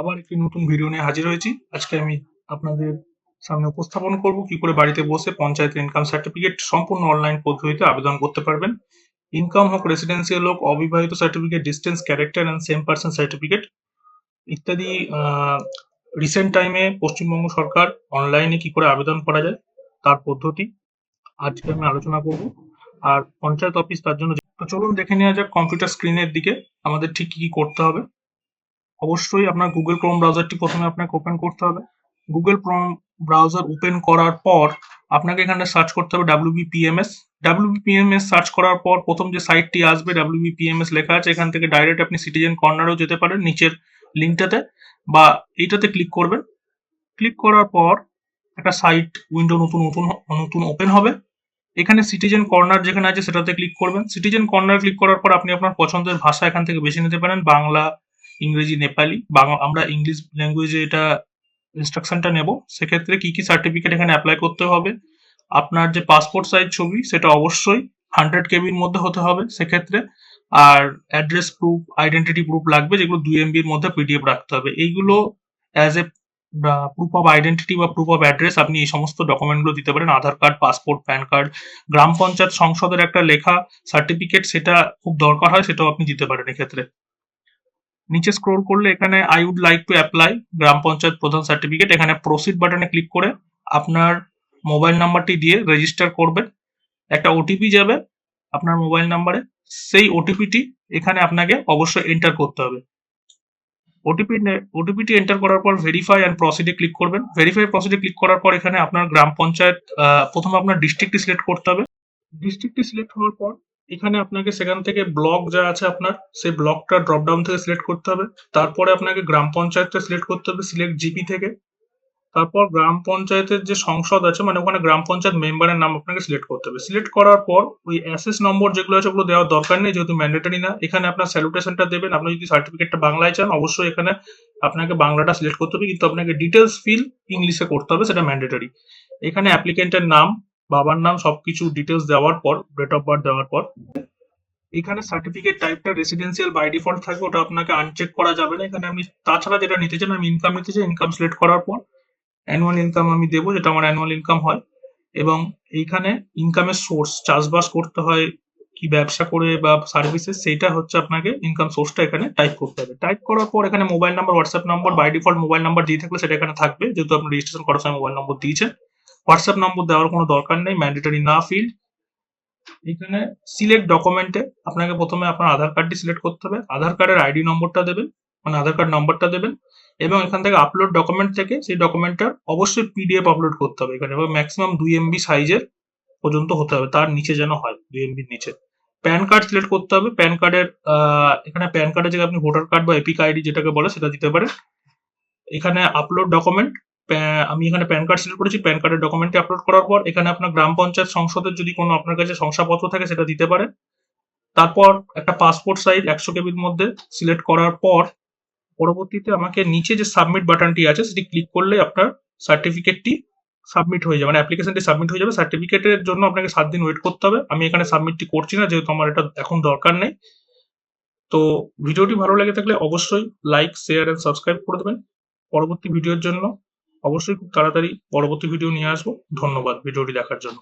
আবার একটি নতুন ভিডিও নিয়ে হাজির হয়েছি। আজকে আমি আপনাদের সামনে উপস্থাপন করব কি করে বাড়িতে বসে পঞ্চায়েত ইনকাম সার্টিফিকেট সম্পূর্ণ অনলাইন পদ্ধতিতে আবেদন করতে পারবেন। ইনকাম হোক রেসিডেন্সিয়াল হোক, অবিবাহিত certificate distance character and same person certificate ইত্যাদি রিসেন্ট টাইমে পশ্চিমবঙ্গ সরকার অনলাইনে কি করে আবেদন করা যায় তার পদ্ধতি আজকে আমি আলোচনা করব। আর পঞ্চায়েত অফিস তার জন্য তো চলুন দেখে নেওয়া যাক কম্পিউটার স্ক্রিনের দিকে, আমাদের ঠিক কি কি করতে হবে। অবশ্যই আপনার গুগল ক্রোম ব্রাউজারটি প্রথমে আপনাকে ওপেন করতে হবে। গুগল ক্রোম ব্রাউজার ওপেন করার পর আপনাকে এখানে সার্চ করতে হবে ডাব্লিউবিপিএমএস ডাব্লিউবিপিএমএস সার্চ করার পর প্রথম যে সাইটটি আসবে ডাব্লিউবিপিএমএস লেখা আছে, এখান থেকে ডাইরেক্ট আপনি সিটিজেন কর্নারেও যেতে পারেন, নিচের লিঙ্কটাতে বা এইটাতে ক্লিক করবেন। ক্লিক করার পর একটা সাইট উইন্ডো নতুন নতুন নতুন ওপেন হবে। এখানে সিটিজেন কর্নার যেখানে আছে, সেটাতে ক্লিক করবেন। সিটিজেন কর্নার ক্লিক করার পর আপনি আপনার পছন্দের ভাষা এখান থেকে বেছে নিতে পারেন, বাংলা ইংরেজি, নেপালি, বাংলা, আমরা ইংলিশ ল্যাঙ্গুয়েজে এটা ইনস্ট্রাকশনটা নেব। সেক্ষেত্রে কি কি সার্টিফিকেট এখানে অ্যাপ্লাই করতে হবে? আপনার যে পাসপোর্ট সাইজ ছবি, সেটা অবশ্যই হান্ড্রেড কেবির মধ্যে হতে হবে সেক্ষেত্রে। আর অ্যাড্রেস প্রুফ আইডেন্টিটি প্রুফ লাগবে, যেগুলো দুই এমবির মধ্যে পিডিএফ রাখতে হবে। এইগুলো as a proof of identity বা প্রুফ অফ অ্যাড্রেস আপনি এই সমস্ত ডকুমেন্টগুলো দিতে পারেন। Aadhaar card passport PAN card গ্রাম পঞ্চায়েত সংসদের একটা লেখা সার্টিফিকেট সেটা খুব দরকার হয়, সেটাও আপনি দিতে পারেন এক্ষেত্রে। নিচে স্ক্রোল করলে এখানে I would like to apply gram panchayat pradhan certificate এখানে প্রসিড বাটনে ক্লিক করে আপনার মোবাইল নাম্বারটি দিয়ে রেজিস্টার করবেন। একটা ওটিপি যাবে আপনার মোবাইল নাম্বারে সেই ওটিপিটি এখানে আপনাকে অবশ্যই এন্টার করতে হবে। ওটিপি ওটিপিটি এন্টার করার পর ভেরিফাই অ্যান্ড প্রসিডে ক্লিক করবেন। ভেরিফাই প্রসিডে ক্লিক করার পর এখানে আপনার গ্রাম পঞ্চায়েত প্রথমে আপনার ডিস্ট্রিক্টটি সিলেক্ট করতে হবে। ডিস্ট্রিক্টটি সিলেক্ট হওয়ার পর এখানে আপনাকে সেখান থেকে ব্লক যা আছে আপনার, সেই ব্লকটা ড্রপ ডাউন থেকে সিলেক্ট করতে হবে। তারপরে আপনাকে গ্রাম পঞ্চায়েতটা সিলেক্ট করতে হবে সিলেক্ট জিপি থেকে। তারপর গ্রাম পঞ্চায়েতের যে সংসদ আছে মানে ওখানে গ্রাম পঞ্চায়েত মেম্বারের নাম আপনাকে সিলেক্ট করতে হবে। সিলেক্ট করার পর ওই অ্যাসেস নম্বর যেগুলো আছে, ওগুলো দেওয়ার দরকার নেই, যেহেতু ম্যান্ডেটারি না। এখানে আপনার স্যালুটেশনটা দেবেন। আপনি যদি সার্টিফিকেটটা বাংলায় চান, অবশ্যই এখানে আপনাকে বাংলাটা সিলেক্ট করতে হবে। কিন্তু আপনাকে ডিটেলস ফিল ইংলিশে করতে হবে, সেটা ম্যান্ডেটারি এখানে অ্যাপ্লিকেন্টের নাম বাবার নাম সবকিছু ডিটেলস দেওয়ার পর ডেট অফ বার্থ দেওয়ার পর, এখানে সার্টিফিকেট টাইপটা রেসিডেন্সিয়াল বাই ডিফল্ট থাকবে, ওটা আপনাকে আনচেক করা যাবে না। এখানে আমি তাছাড়া যেটা নিতে চান আমি ইনকাম নিতে চাই ইনকাম সিলেক্ট করার পর অ্যানুয়াল ইনকাম আমি দেবো, যেটা আমার অ্যানুয়াল ইনকাম হয়। এবং এইখানে ইনকামের সোর্স চাষবাস করতে হয়, কি ব্যবসা করে বা সার্ভিসেস সেইটা হচ্ছে আপনাকে ইনকাম সোর্সটা এখানে টাইপ করতে হবে। টাইপ করার পর এখানে mobile number WhatsApp number by default mobile number দিয়ে থাকলে সেটা এখানে থাকবে, যেহেতু আপনি রেজিস্ট্রেশন করার সময় মোবাইল নম্বর দিয়েছেন। হোয়াটসঅ্যাপ নম্বর দেওয়ার কোনো দরকার নেই ম্যান্ডেটরি না ফিল্ড এখানে সিলেক্ট ডকুমেন্টে আপনাকে প্রথমে আপনার আধার কার্ডটি সিলেক্ট করতে হবে। আধার কার্ডের আইডি নম্বরটা দেবেন মানে আধার কার্ড নম্বরটা দেবেন এবং এখান থেকে আপলোড ডকুমেন্ট থেকে সেই ডকুমেন্টটার অবশ্যই পিডিএফ আপলোড করতে হবে। এখানে এবং ম্যাক্সিমাম দুই এমবি সাইজের পর্যন্ত হতে হবে, তার নিচে যেন হয়, দুই এমবির নিচে। প্যান কার্ড সিলেক্ট করতে হবে। প্যান কার্ডের এখানে প্যান কার্ডের জায়গায় আপনি ভোটার কার্ড বা এপিক আইডি যেটাকে বলে সেটা দিতে পারেন। এখানে আপলোড ডকুমেন্ট আমি এখানে প্যান কার্ড সিলেক্ট করেছি। প্যান কার্ডের ডকুমেন্টটি আপলোড করার পর এখানে আপনার গ্রাম পঞ্চায়েত সংসদের যদি কোনো আপনার কাছে শংসাপত্র থাকে, সেটা দিতে পারেন। তারপর একটা পাসপোর্ট সাইজ একশো কেবির মধ্যে সিলেক্ট করার পর পরবর্তীতে আমাকে নিচে যে সাবমিট বাটনটি আছে, সেটি ক্লিক করলে আপনার সার্টিফিকেটটি সাবমিট হয়ে যাবে। মানে অ্যাপ্লিকেশনটি সাবমিট হয়ে যাবে। সার্টিফিকেটের জন্য আপনাকে সাত দিন ওয়েট করতে হবে। আমি এখানে সাবমিটটি করছি না, যেহেতু আমার এটা এখন দরকার নেই। তো ভিডিওটি ভালো লেগে থাকলে অবশ্যই লাইক শেয়ার অ্যান্ড সাবস্ক্রাইব করে দেবেন। পরবর্তী ভিডিওর জন্য অবশ্যই খুব তাড়াতাড়ি পরবর্তী ভিডিও নিয়ে আসব। ধন্যবাদ ভিডিওটি দেখার জন্য।